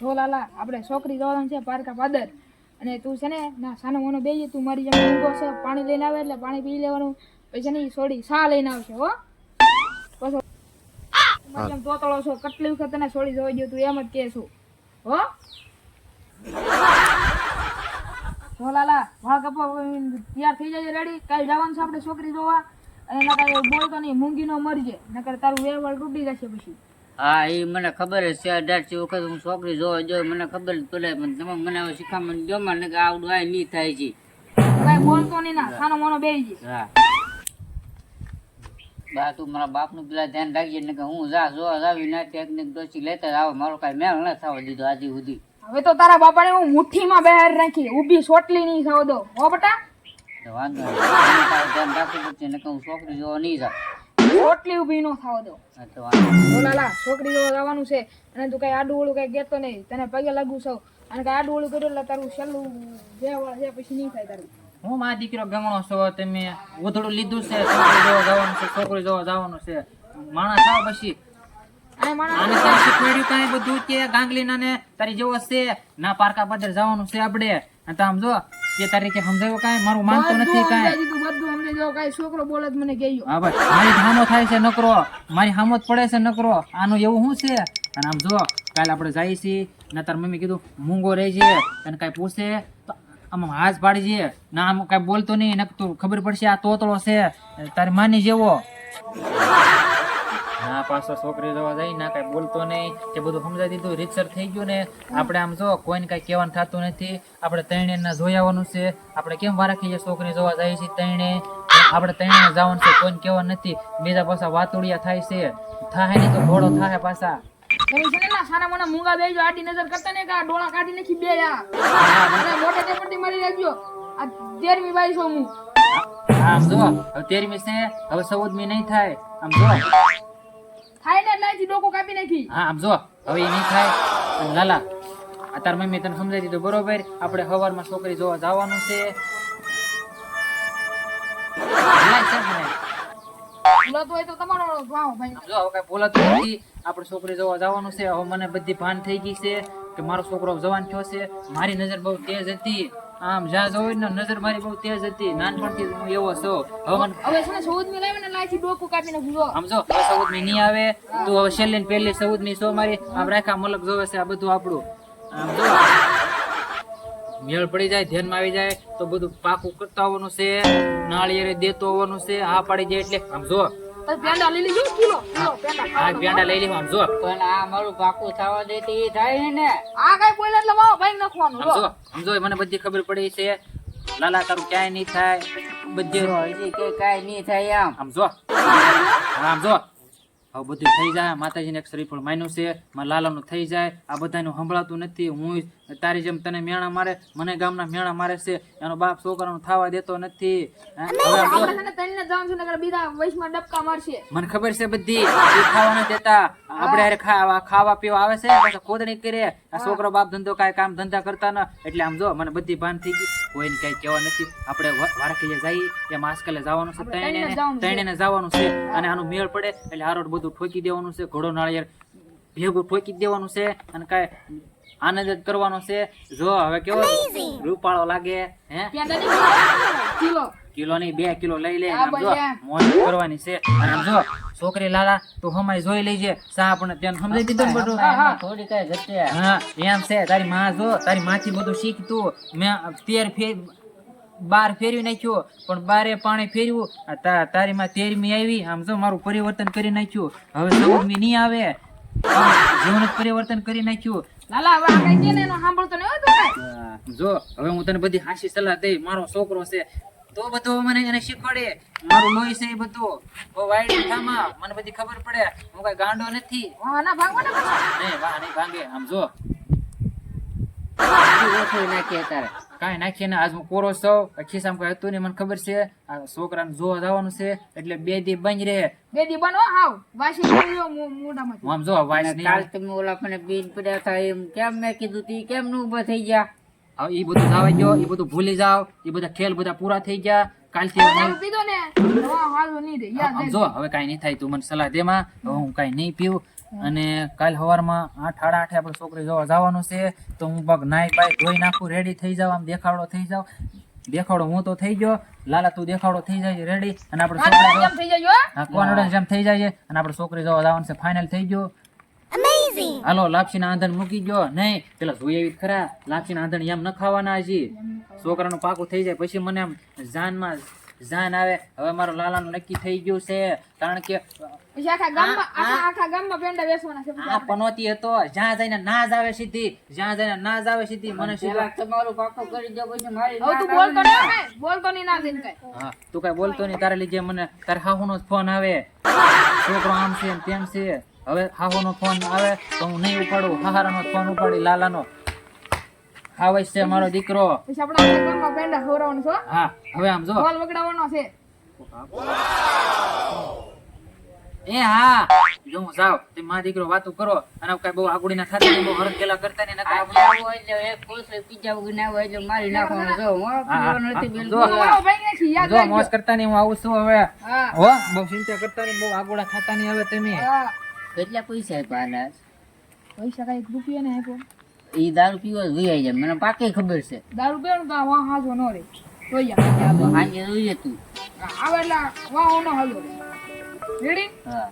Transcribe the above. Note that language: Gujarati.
જો લાલા આપણે છોકરી જવાનું છે પારકા પાદર. અને તું છે ને, ના, સાનો મોનો બેજી તું મારી જેમ ઊંઘો છે. પાણી લઈને આવે એટલે પાણી પી લેવાનું. પછી ને સોડી સા લઈને આવશે, હો. પછી મારી જેમ તોતળો છો, કેટલી વખત તને સોડી જોઈ ગયો તું, એમ જ કે છું. હો. જો લાલા વાહ કપો, તૈયાર થઈ જાય રેડી કાલ જવાનું છે આપણે છોકરી જોવા. અને એના કાંઈ બોલતો નહીં, મૂંગી નો મરજે. નકર તારું વેવળ તૂટી જશે પછી. હા એ મને ખબર જ છે અઢારથી વખત હું છોકરી જોવા જોઉં મને ખબર જ પડે પણ તમે મને હવે શીખામણ દો મને કે આવડું આ નહીં થાય છે કાંઈ બોલતો નહીં ના ખાનો મોનો બેસી જઈશ હા. બા તું મારા બાપનું પેલા ધ્યાન રાખજે ને કે હું જા જોવા આવી ના ટેકનિક ડોસી લેતા જ આવો મારો કાંઈ મેળ ન થવા દીધો આજે સુધી. હવે તો તારા બાપાને હું મુઠ્ઠીમાં બહાર રાખી ઊભી સોટલી નહીં ખાવ દો હો બટા. વાંધો ધ્યાન રાખવું પડશે ને કે હું છોકરી જોવા નહીં જાઉં. સોટલી ઊભી નો ખાવ દો. બોલાલા છોકરી જોવા જવાનું છે અને તું કઈ આડું ઓળું કઈ કહેતો નહીં તને પગે લાગુ છો. અને કઈ આડું ઓળું કર્યું એટલે તારું છેલ્લું જે વળ છે પછી નહીં થાય તારું. હું મારા દીકરો ગમણો છો તમે ઉધડું લીધું છે છોકરી જોવા જવાનું છે છોકરી જોવા જવાનું છે. માણસ આવ પછી. આને તારે શીખવાડ્યું કાંઈ બધું કે ગાંગલીના ને તારી જેવો છે? ના પારકા પદર જવાનું છે આપણે. તો આમ જો તે તારી કે સમજાવ્યો કાંઈ મારું માનતો નથી કાંઈ. દીધું. કાંઈ છોકરો બોલે મને ગયો. હા ભાઈ, મારી હામો થાય છે નકરો. મારી હામો પડે છે નકરો. આનું એવું શું છે? અને આમ જો, કાલે આપણે જઈએ છીએ, ને તાર મમ્મી કીધું, મૂંગો રહેજે તને કાંઈ પૂછે? તો આમ હાથ પાડજે. ના, આમ કાંઈ બોલતો નહીં નક તું ખબર પડશે આ તોતળો છે. તારી માની જેવો. ના પાછો છોકરી જોવા જાય ના કાંઈ બોલતો નહીં. તે બધું સમજાવી દીધું રીતસર થઈ ગયું ને આપણે આમ જો કોઈને કાંઈ કહેવાનું થતું નથી. આપણે ત્રણે ના જોઈ આવવાનું છે. આપણે કેમ વારાખીએ છોકરી જોવા જાય છે ત્રણે? આપણે ત્રણે જવાનું છે કોઈને કહેવાનું નથી. બીજા પાછા વાતુડિયા થાય છે. થાય નહીં તો ઘોડો થાય પાછા. મૂંગા આડી નજર કરતા ને કે આ ડોળા કાઢી નાખી બે મોટે તે પરથી મરી રાખજો આ તેરમી બાઈ છો હું આમ જો હવે તેરમી છે હવે ચૌદમી નહીં થાય. આમ જો. થાય ને લાઈથી ડોકો કાપી નાખી. હા આમ જો હવે એ નહીં થાય લાલા આ મમ્મી તને સમજાવી દીધું બરોબર? આપણે છોકરી જોવા જવાનું છે. આપણે છોકરી જોવા જવાનું છે. હવે મને બધી ભાન થઈ ગઈ છે કે મારો છોકરો જવાન થયો છે. મારી નજર બહુ તેજ હતી. આમ જ્યાં જોઈ ને નજર મારી બહુ તેજ હતી નાનપણથી હું એવો છો. હવે હવે છે ને ચૌદમી લાવીને લાઈથી ડોકું કાપીને ભૂલો. આમ જો હવે ચૌદમી નહીં આવે તું હવે છેલ્લી ને પહેલી ચૌદમી સો મારી આમ રાખા મલક જોવે છે આ બધું આપણું. આમ જો મેળ પડી જાય ધ્યાનમાં આવી જાય તો બધું પાકું કરતા આવવાનું છે નાળિયેરે દેતો આવવાનું છે આ પાડી જાય એટલે આમ જો પેંડા લઈ લીધું કિલો કિલો પેંડા. આ પેંડા લઈ લેવું જો. પણ આ મારું પાકું થવા દે તો એ થાય ને. આ કઈ બોલે એટલે ભાઈ નાખવાનું જો. જો મને બધી ખબર પડી છે. લાલા તારું ક્યાંય નહીં થાય. બધી જો કે કાંઈ નહીં થાય આમ આમ જો. આમ જો. હવે બધું થઈ જાય. માતાજીને એક શ્રીફળ માન્યું છે. મારા લાલાનું થઈ જાય. આ બધાનું સંભળાતું નથી. હું તારી જેમ તને મેણા મારે મને ગામના મેણા મારે છે. એનો બાપ છોકરાનું થવા દેતો નથી. મને ખબર છે બધી. ખાવા દેતા. આપણે હારે ખાવા ખાવા પીવા આવે છે ખોદણી કરે. આ છોકરો બાપ ધંધો કાંઈ કામ ધંધા કરતા ન. એટલે આમ જો મને બધી ભાન થઈ ગઈ. કોઈને કઈ કહેવા નથી. આપણે વારકીએ જઈએ. એમ આજકાલે જવાનું છે. ત્રણેય જવાનું છે. અને આનું મેળ પડે. એટલે હારોડ બધું ઠોકી દેવાનું છે ઘોડો નાળિયેર ભેગું ઠોકી દેવાનું છે અને કાંઈ આનંદ જ કરવાનો છે. જો હવે કેવો રૂપાળો લાગે હે? નહીં કિલો કિલો. ની બે કિલો લઈ લે. આમ જો મોજ કરવાની છે. અને આમ જો છોકરી લાલા તું હમાય જોઈ લેજે. સા પણ ત્યાં સમજાઈ દીધું ને બધું? થોડી કઈ ઘટે હા એમ છે. તારી માં જો તારી માથી બધું શીખ તું મેં તેર ફેર બાર ફેરવી નાખ્યો પણ બારે પાણી ફેરવું. આ તા- તારી માં તેરમી આવી આમ જો મારું પરિવર્તન કરી નાખ્યું. હવે ચૌદમી નહીં આવે. જીવન પરિવર્તન કરી નાખ્યું. લાલા હવે આ કઈ ને એનો સાંભળતો નહીં તો. જો હવે હું તને બધી હાસી સલાહ દઈ. મારો છોકરો છે. તો બધો મને એને શીખવાડે. મારું લોહી છે એ બધું. બહુ વાયડી થામા મને બધી ખબર પડે. હું કઈ ગાંડો નથી. વાહ, ના ભાંગો ને નહીં વાહ નહીં ભાંગે. આમ જો. નાખીએ તારે કાંઈ નાખીએ ને આજ હું કોરો છું ખિસ્સામાં કઈ હતું નહીં મને ખબર છે આ છોકરાને જોવા જવાનું છે એટલે બે દી બંધ રહે. બે દી બનો હાવ વાસી કરી લો મો- મોઢામાંથી. હું આમ જો વાસ નહીં કાલ તમે ઓલા મને બીન પડ્યા હતા એમ કેમ મેં કીધું તી કેમ નું ઊભા થઈ ગયા? હવે ઈ બધું જવા ગયો ઈ બધું ભૂલી જાવ ઈ બધા ખેલ બધા પૂરા થઈ ગયા કાલથી હવે દારૂ પીધો ને. હા નહીં યાદ જો હવે કાંઈ નહીં થાય તું મને સલાહ દેમાં હું કઈ નહીં પીવું. અને કાલ સવારમાં આઠ સાડા આઠે આપણે છોકરી જોવા જવાનું છે તો હું પગ નાઈ પાઈ ધોઈ નાખું રેડી થઈ જાવ આમ દેખાડો થઈ જાવ. દેખાડો હું તો થઈ ગયો. લાલા તું દેખાડો થઈ જાય રેડી અને આપણે છોકરી મારા જોવા જેમ થઈ જાય હા. કોન્ફિડન્સ જેમ થઈ જાય અને આપણે છોકરી જોવા જવાનું છે ફાઇનલ થઈ ગયો. હાલો લાપસી ના આંધણ મૂકી ગયો. નહીં પેલા જોઈ એવી ખરા. લાપસી ના આંધણ એમ ન ખાવાના હજી છોકરાનું પાકું થઈ જાય પછી મને આમ જાનમાં જાન આવે. હવે મારો લાલાનું નક્કી થઈ ગયું છે. કારણ કે આખા ગામમાં આખા આખા ગામમાં પેંડા વેચવાના છે આ પનોતી હતો. જ્યાં જઈને ના જ આવે સીધી જ્યાં જઈને ના જ આવે સીધી મને સીધા તમારું પાકું કરી દો પછી મારી હવે તું બોલતો નહીં બોલતો નહીં ના જઈને કાંઈ. હા તું કઈ બોલતો નહીં તારે લીધે મને તારા હાહુનો જ ફોન આવે. છોકરો આમ છે ને તેમ છે. હવે હાહુનો ફોન આવે તો હું નહીં ઉપાડું. હાહારાનો ફોન ઉપાડી લાલાનો. આવે છે મારો દીકરો. પછી આપણે આખા પેંડા ખવડાવવાનું છે? હા હવે આમ જો. બોલ વગડાવવાનો છે. એ હા જો હું જાવ તે માં દીકરો વાતો કરો. અને કઈ બહુ આગુડી ના થતા બહુ હરખ કેલા કરતા ને નકા આવું હોય એટલે એક કોસળી પીઝા ઉગી ના હોય એટલે મારી નાખવાનું જો હું પીવાનો નથી બિલકુલ. જો. રાખજો. કરતા ને હું આવું છું હવે. હો. બહુ ચિંતા કરતા ને બહુ આગુડા થતા ને હવે તમે. કેટલા પૈસા આપ્યા આના? પૈસા કઈ રૂપિયા ને આપ્યો. ઈ દારૂ પીવો તો વહી જાય. મને પાકે ખબર છે. દારૂ પીવાનું તો વાહ હાજો ન રે. જોઈ જા. તો સાંજે જોઈએ તું આવે એટલે વાહ નો હાલો રે. રેડી હા.